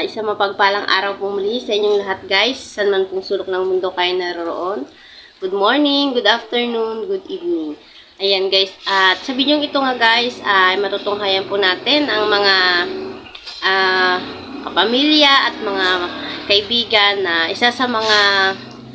Ah, isang mapagpalang araw po muli sa inyong lahat guys. San man pong sulok ng mundo kayo naroon. Good morning, good afternoon, good evening. Ayan guys, at sa video ito nga guys, ay matutunghayan po natin ang mga ah, kapamilya at mga kaibigan na isa sa mga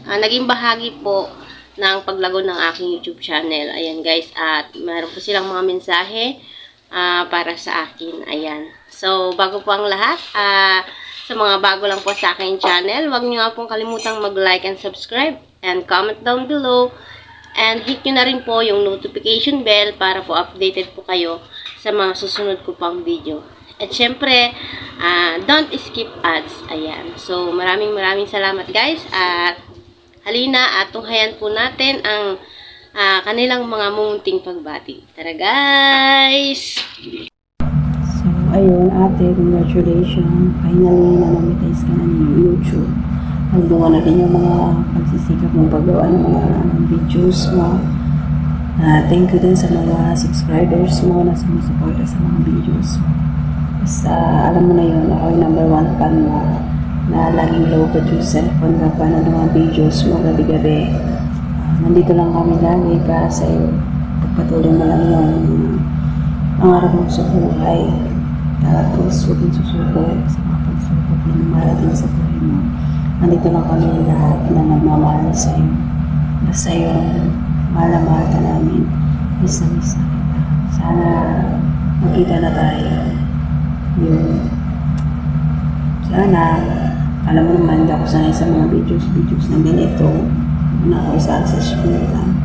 ah, naging bahagi po ng paglago ng aking YouTube channel. Ayan guys, at meron po silang mga mensahe ah, para sa akin. Ayan. So, bago po ang lahat, ah, sa mga bago lang po sa aking channel, huwag niyo nga pong kalimutang mag-like and subscribe and comment down below. And hit nyo na rin po yung notification bell para po updated po kayo sa mga susunod ko pang video. At syempre, ah, don't skip ads. Ayan. So, maraming maraming salamat guys. At halina at tunghayan po natin ang ah, kanilang mga munting pagbati. Tara guys! Ate, congratulations. Finally, nanamitize ka na ni YouTube. Nagbunga na din yung mga pagsisikap mong paggawa ng mga videos mo. Ah, thank you din sa mga subscribers mo na sumusuporta sa mga videos mo. Basta, alam mo na yun, ako yung number one fan mo na laging low cellphone ka pa ng mga videos mo gabi-gabi. Ah, nandito lang kami lagi para sa'yo. Pagpatuloy mo lang yung pangarap mo sa buhay. Tapos, huwag kang susuko sa mga pagsubok na lumarating sa buhay mo. Nandito lang kami lahat na nagmamahal sa iyo. Basta yung mahal na mahal ka namin. Miss na miss na kita. Sana magkita na tayo. Yung sana alam mo naman, hindi ako sanay sa mga videos, videos na ganito. Na ako isa sa school lang.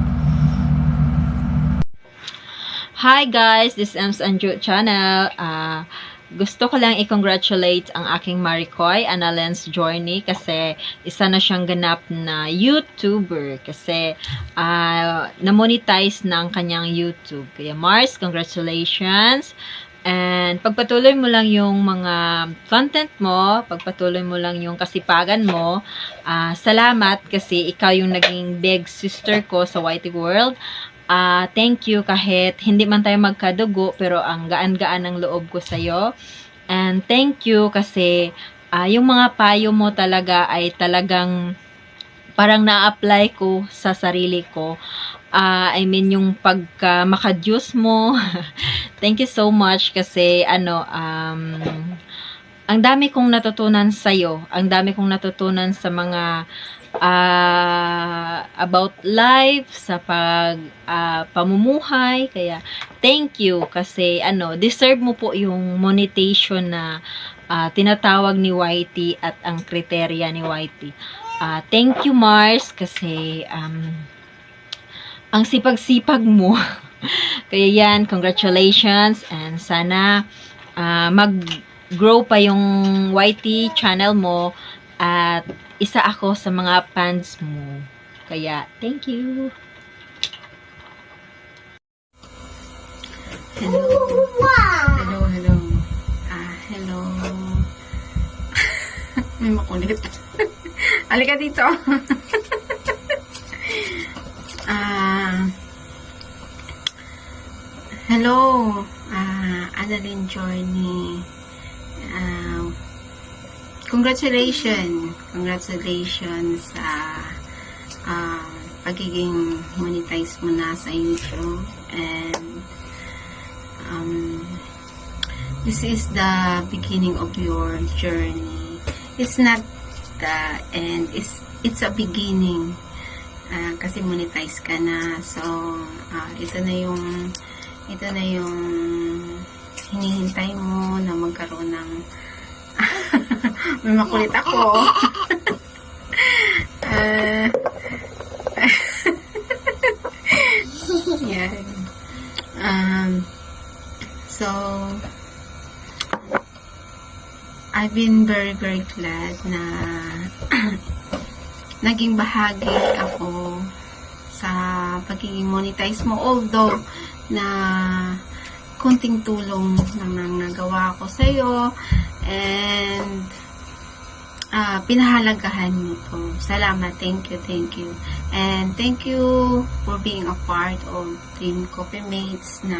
Hi guys, this is Ems Anjo channel. Ah, gusto ko lang i-congratulate ang aking Maricoy Analens Journey kasi isa na siyang ganap na YouTuber kasi ah, na-monetize na ang kanyang YouTube. Kaya Mars, congratulations! And pagpatuloy mo lang yung mga content mo, pagpatuloy mo lang yung kasipagan mo, ah, salamat kasi ikaw yung naging big sister ko sa Whitey World. Ah, thank you kahit hindi man tayo magkadugo pero ang gaan-gaan ng loob ko sa iyo. And thank you kasi ah, yung mga payo mo talaga ay talagang parang na-apply ko sa sarili ko. Ah, I mean yung pagka makadyos mo. thank you so much kasi ano um ang dami kong natutunan sa iyo. Ang dami kong natutunan sa mga ah, about life, sa pag ah, pamumuhay. Kaya, thank you kasi ano, deserve mo po yung monetization na ah, tinatawag ni Whitey at ang kriteria ni Whitey. Ah, thank you Mars kasi um, ang sipag-sipag mo. Kaya yan, congratulations and sana ah, mag-grow pa yung YT channel mo at isa ako sa mga fans mo. Kaya, thank you. Hello. Hello, hello. Ah, hello. May makulit. Halika dito. ah, hello. Ah, Annalyn Journey. Ah, congratulations. Congratulations sa ah, pagiging monetize mo na sa YouTube. And um, this is the beginning of your journey. It's not the end. It's it's a beginning. Ah, kasi monetize ka na. So, ah, ito na yung ito na yung hinihintay mo na magkaroon ng may makulit ako. Yan. Um, so, I've been very, very glad na naging bahagi ako sa pagiging monetize mo. Although, na kunting tulong lang nang nagawa ko sa iyo and ah pinahalagahan mo to. Salamat. Thank you, thank you. And thank you for being a part of Team Coffee Mates na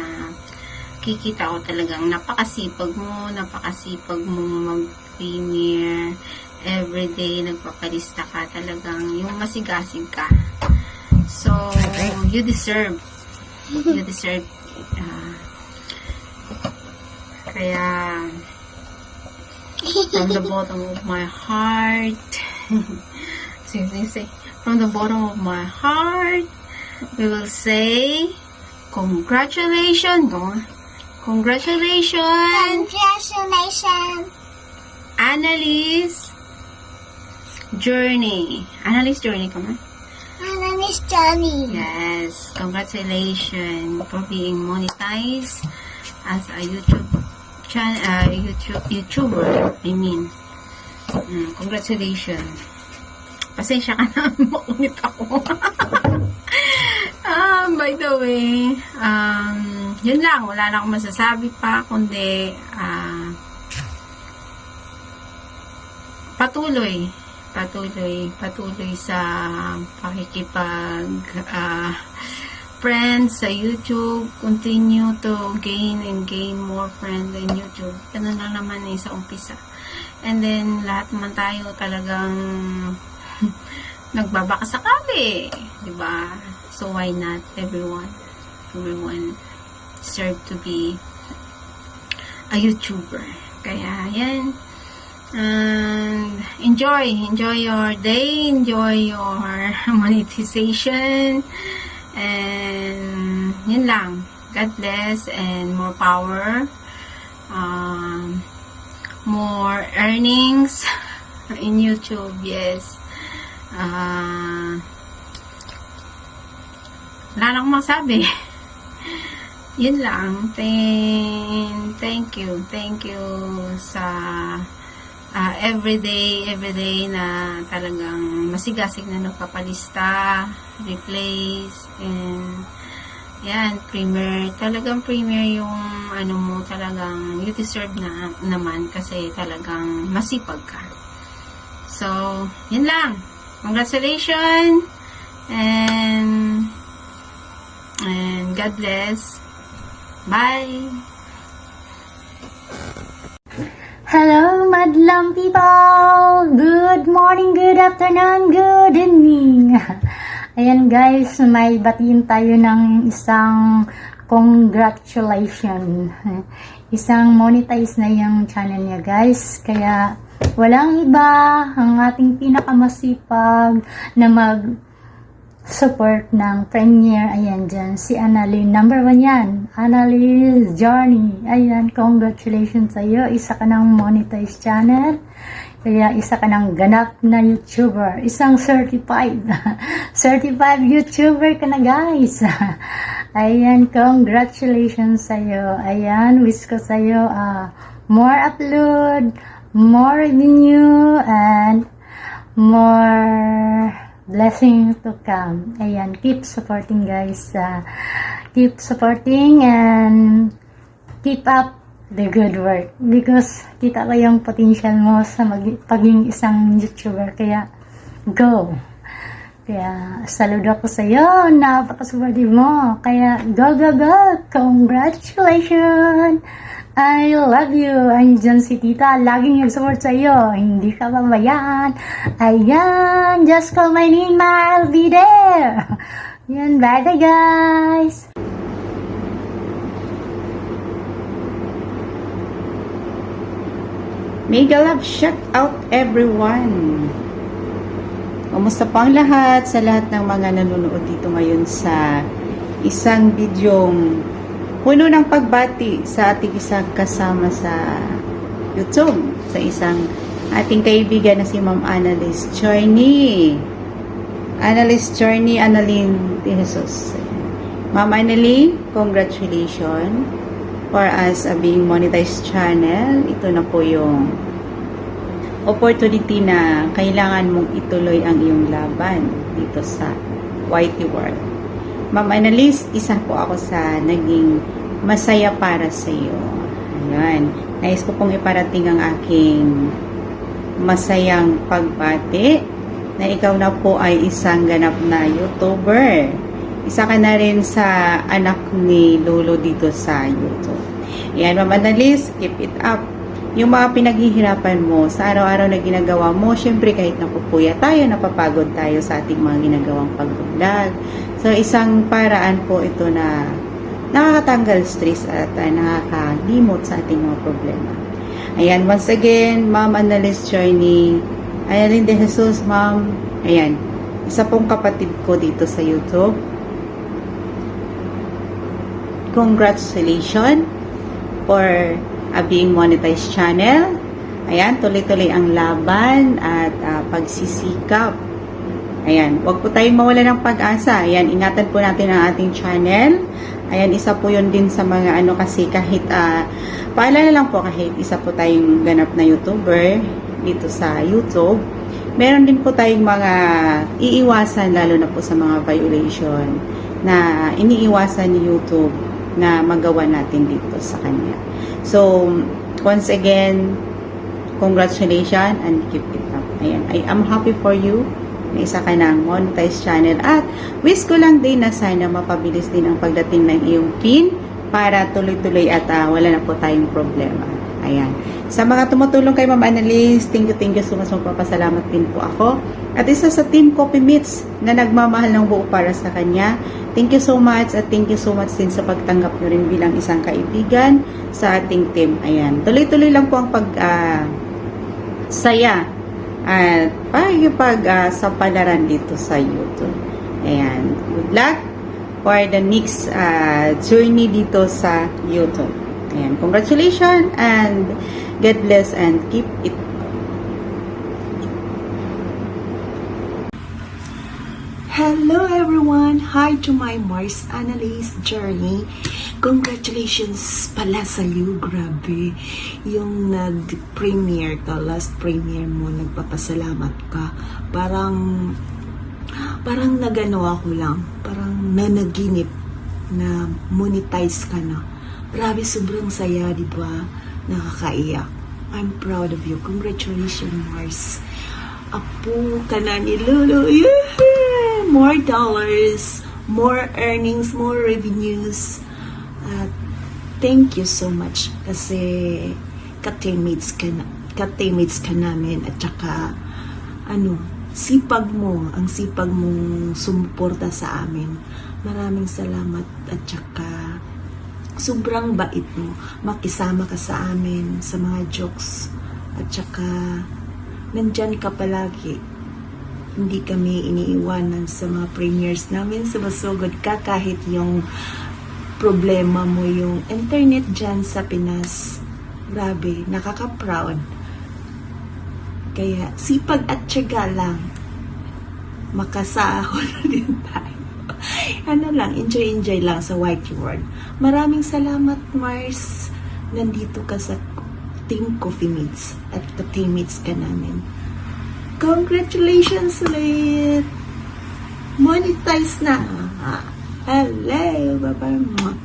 kikita ko talagang napakasipag mo, napakasipag mo mag premier, everyday nagpapalista ka talagang yung masigasig ka. So, you deserve. You deserve. ah, kaya, from the bottom of my heart, say, say, say, from the bottom of my heart, we will say, congratulations? Congratulations, Congratulations! Annalise Journey. Annalise Journey, come on. Is Johnny. Yes, congratulations for being monetized as a YouTube channel, uh, YouTube YouTuber. I mean, Mm, congratulations. Pasensya ka na, maunit ako. um, by the way, um, yun lang, wala na akong masasabi pa, kundi, ah, patuloy, patuloy, patuloy sa pakikipag ah, friends sa YouTube, continue to gain and gain more friends in YouTube. Ganun lang naman eh sa umpisa. And then, lahat naman tayo talagang nagbabaka sakali. ba So, why not everyone? Everyone deserve to be a YouTuber. Kaya, yan. And enjoy, enjoy your day, enjoy your monetization, and yun lang. God bless and more power, um, more earnings in YouTube, yes. Uh, wala na akong masabi. yun lang. Thank, thank you. Thank you sa ah, everyday, everyday na talagang masigasig na nagpapalista, replace, and yan, premier. Talagang premier yung ano mo, talagang you deserve na naman kasi talagang masipag ka. So, yun lang. Congratulations! And, and God bless. Bye! Hello, madlang people! Good morning, good afternoon, good evening! Ayan guys, may batiin tayo ng isang congratulation. Isang monetize na yung channel niya guys. Kaya walang iba ang ating pinakamasipag na mag support ng premier. Ayan dyan, si Annalyn. Number one yan. Annalyn Journey. Ayan, congratulations sa iyo. Isa ka ng monetized channel. Kaya isa ka ng ganap na YouTuber. Isang certified. certified YouTuber ka na guys. Ayan, congratulations sa iyo. Ayan, wish ko sa iyo ah, more upload, more revenue, and more blessing to come. Ayan, keep supporting guys. Uh, keep supporting and keep up the good work. Because kita ko yung potential mo sa mag- paging isang YouTuber. Kaya, go! Kaya, saludo ako sa iyo. Napakaswerte mo. Kaya, go, go, go! Congratulations! I love you. Andyan si tita. Laging nag-support sa iyo. Hindi ka babayaan. Ayan. Just call my name. I'll be there. Yan. Bye, guys. Mega love shout out everyone! Kumusta po lahat sa lahat ng mga nanonood dito ngayon sa isang bidyong puno ng pagbati sa ating isang kasama sa YouTube, sa isang ating kaibigan na si Ma'am Annalise Journey. Annalise Journey, Annalyn de Jesus. Ma'am Annalyn, congratulations for us uh, being monetized channel. Ito na po yung opportunity na kailangan mong ituloy ang iyong laban dito sa Whitey World. Ma'am Annalise, isa po ako sa naging masaya para sa iyo. Ayan. Nais ko pong iparating ang aking masayang pagbati na ikaw na po ay isang ganap na YouTuber. Isa ka na rin sa anak ni Lolo dito sa YouTube. Ayan, Ma'am Annalise, keep it up. yung mga pinaghihirapan mo sa araw-araw na ginagawa mo, syempre kahit napupuya tayo, napapagod tayo sa ating mga ginagawang pag-vlog. So, isang paraan po ito na nakakatanggal stress at uh, nakakalimot sa ating mga problema. Ayan, once again, Ma'am Annalise Journey, Ayalin de Jesus, Ma'am. Ayan, isa pong kapatid ko dito sa YouTube. Congratulations for a being monetized channel. Ayan, tuloy-tuloy ang laban at ah, pagsisikap. Ayan, wag po tayong mawala ng pag-asa. Ayan, ingatan po natin ang ating channel. Ayan, isa po yun din sa mga ano kasi kahit, ah, paalala lang po kahit isa po tayong ganap na YouTuber dito sa YouTube. Meron din po tayong mga iiwasan lalo na po sa mga violation na iniiwasan ni YouTube na magawa natin dito sa kanya. So, once again, congratulations and keep it up. Ayan, I am happy for you na isa ka ng monetized channel at wish ko lang din na sana mapabilis din ang pagdating ng iyong pin para tuloy-tuloy at ah, wala na po tayong problema. Ayan. Sa mga tumutulong kay Ma'am Annalise, thank you, thank you so much. Magpapasalamat din po ako. At isa sa Team Coffee Meets na nagmamahal ng buo para sa kanya. Thank you so much at thank you so much din sa pagtanggap nyo rin bilang isang kaibigan sa ating team. Ayan. Tuloy-tuloy lang po ang pag ah, saya at pag uh, sa palaran dito sa YouTube. Ayan. Good luck for the next uh, journey dito sa YouTube. Ayan. Congratulations and God bless and keep it Hello everyone! Hi to my Mars Analyst Journey. Congratulations pala sa iyo, grabe. Yung nag-premiere ka, last premiere mo, nagpapasalamat ka. Parang, parang nagano ako lang. Parang nanaginip na monetize ka na. Grabe, sobrang saya, di ba? Nakakaiyak. I'm proud of you. Congratulations, Mars. Apo ka na ni Lolo. Yeah! More dollars, more earnings, more revenues. At thank you so much kasi ka-teammates ka, na, ka-teammates ka namin at saka ano, sipag mo, ang sipag mong sumuporta sa amin. Maraming salamat at saka sobrang bait mo. Makisama ka sa amin sa mga jokes at saka nandyan ka palagi. Hindi kami iniiwanan sa mga premieres namin. Sumasugod ka kahit yung problema mo yung internet dyan sa Pinas. Grabe, nakaka-proud. Kaya sipag at tiyaga lang. Makasahol din tayo. ano lang, enjoy-enjoy lang sa White World. Maraming salamat, Mars. Nandito ka sa Team Coffee Meets at ka-teammates ka namin. Congratulations ulit! Monetize na! Hello! Bye-bye!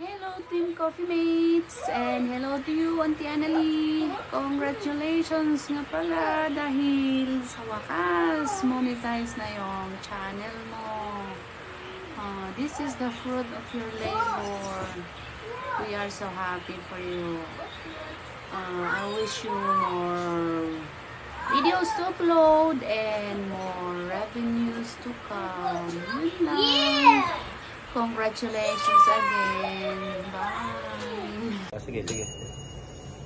Hello Team Coffee Mates and hello to you Auntie Annalie. Congratulations nga pala dahil sa wakas monetize na yung channel mo. Uh, this is the fruit of your labor. We are so happy for you. Uh, I wish you more videos to upload and more revenues to come. Yun lang. Congratulations again. Bye. Sige, sige.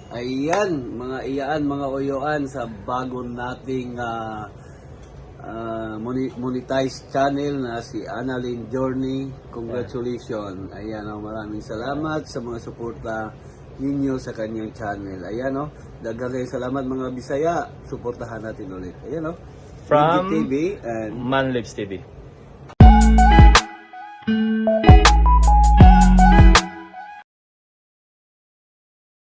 Ayan, mga iyaan, mga uyuan sa bago nating ah, ah, moni- monetized channel na si Annalyn Journey. Congratulations. Ayan, oh, maraming salamat sa mga suporta ninyo sa kanyang channel. Ayan, oh, kayong salamat mga Bisaya. Suportahan natin ulit. Ayan, oh. From TV and Manlives TV.